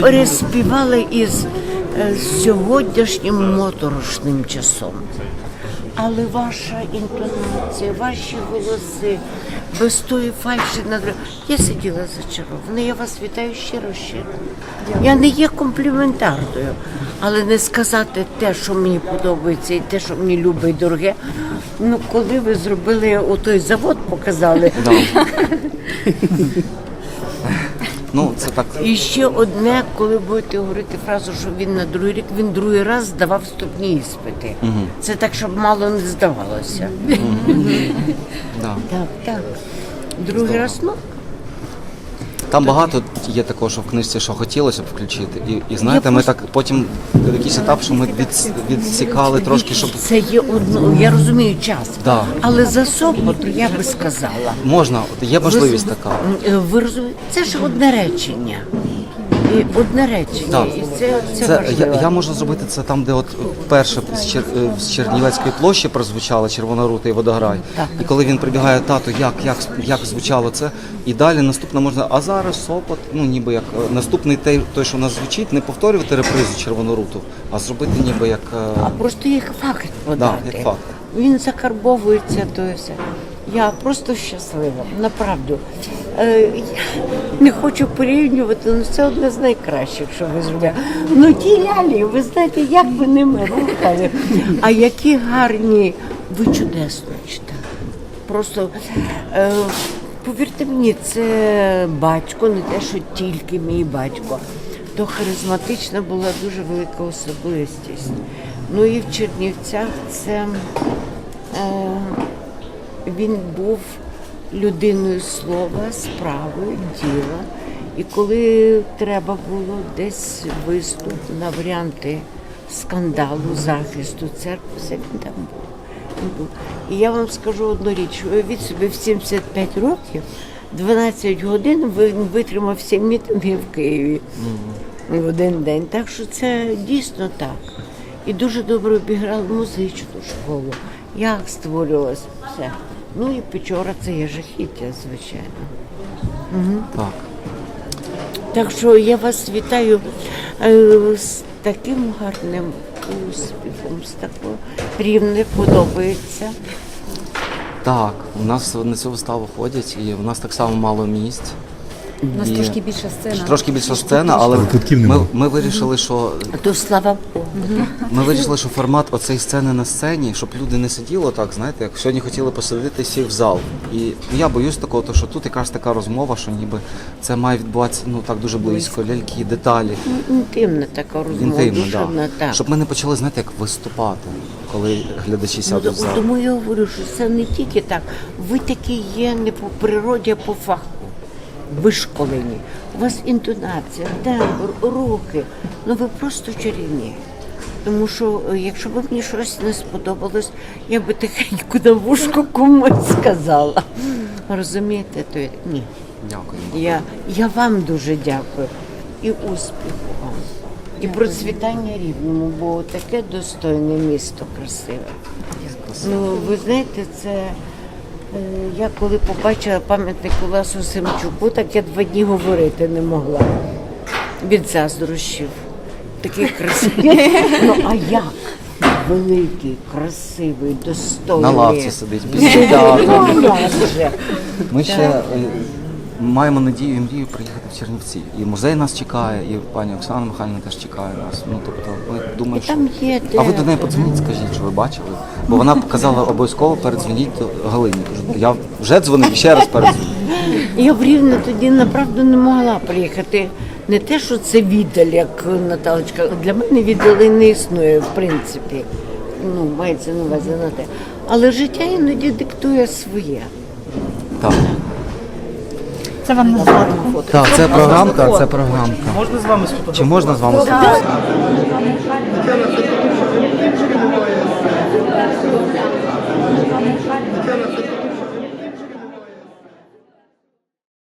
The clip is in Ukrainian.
переспівали із е, сьогоднішнім моторошним часом. Але ваша інтонація, ваші голоси, без тої фальші на Я сиділа зачарована. Я вас вітаю щиро щиро. Я не є компліментарною, але не сказати те, що мені подобається, і те, що мені любить дороге. Ну, коли ви зробили отой завод, показали. ну, це так. І ще одне, коли будете говорити фразу, що він на другий рік, він другий раз здавав вступні іспити. Це так, щоб мало не здавалося. Да. Так, так. Другий раз, ну, Там багато є такого, що в книжці, що хотілося б включити. І, і знаєте, ми так потім якийсь етап, що ми від, відсікали трошки, щоб це є одно, я розумію час. Да. Але за Сопот я би сказала. можна, от є можливість ви, така. е, Ви розумієте, це ж одне речення. І одне речення. Так. І це, це, Це важливо. я, я можу зробити це там, де от перше з, Чер, е, з Чернівецької площі прозвучала Червона рута і водограй. Так. І коли він прибігає, тато, як, як, як звучало це, і далі наступне можна, а зараз сопот, ну ніби як е, наступний той, той, що у нас звучить, не повторювати репризу Червону руту, а зробити ніби як. е, А просто як факт подати. як факт. Він закарбовується, то і все. Я просто щаслива, направду. Е, я не хочу порівнювати, але це одне з найкращих, що ви зробили. Ну ті лялі, ви знаєте, як ви ними рухали. А які гарні, ви чудесно читали. Просто е, повірте мені, це батько, не те, що тільки мій батько. То харизматична була дуже велика особистість. Ну і в Чернівцях це е, він був людиною слова, справи, діла. І коли треба було десь виступ на варіанти скандалу, захисту церкви, це він там був. Він був. І я вам скажу одну річ, уявіть собі в 75 років, 12 годин він витримав всі мітинги в Києві в один день. Так що це дійсно так. І дуже добре обіграли музичну школу. Як створювалося все. Ну і Печора це є жахіття, звичайно. Так. Так що я вас вітаю е, з таким гарним успіхом, з такою рівне подобається. Так, у нас на цю виставу ходять, і у нас так само мало місць. У нас І трошки більша сцена. Трошки більша сцена, але ми, нема. ми вирішили, що то слава Богу. ми вирішили, що формат оцеї сцени на сцені, щоб люди не сиділи так, знаєте, як сьогодні хотіли посадити всіх в зал. І я боюсь такого, то що тут якраз така розмова, що ніби це має відбуватися ну так дуже близько, ляльки, деталі. Інтимна така розмова, Інтимно, душевна, да. так. щоб ми не почали, знаєте, як виступати, коли глядачі сядуть в зал. Тому я говорю, що це не тільки так. Ви такі є не по природі, а по фаху. Вишколені. У вас інтонація, тембр, рухи. Ну ви просто чарівні. Тому що е, якщо б мені щось не сподобалось, я би тихенько на вушку комусь сказала. Розумієте, то я- ні. Дякую. Я, я вам дуже дякую і успіху вам. І процвітання рівному, бо таке достойне місто красиве. Ну, ви знаєте, це я коли побачила пам'ятник Уласу Семчуку, так я два дні говорити не могла від заздрощів. Такий красивий. Ну а як? Великий, красивий, достойний. На лавці сидить, без. Ну. Ми ще е, маємо надію і мрію приїхати в Чернівці. І музей нас чекає, і пані Оксана Михайлівна теж чекає нас. Ну тобто, ми думаємо, що Там є а ви до неї подзвоніть, скажіть, що ви бачили. Бо вона казала обов'язково передзвоніть до Галині. Кажу, Я вже дзвонив, ще раз передзвоню. Я в Рівне тоді направду не могла приїхати. Не те, що це віддаль, як Наталочка. Для мене віддали не існує, в принципі. Ну, мається на увазі на те. Але життя іноді диктує своє. Так. Це вам на згадку. Так, це програмка, це програмка. Можна з вами сфотографувати? Чи можна з вами сфотографувати?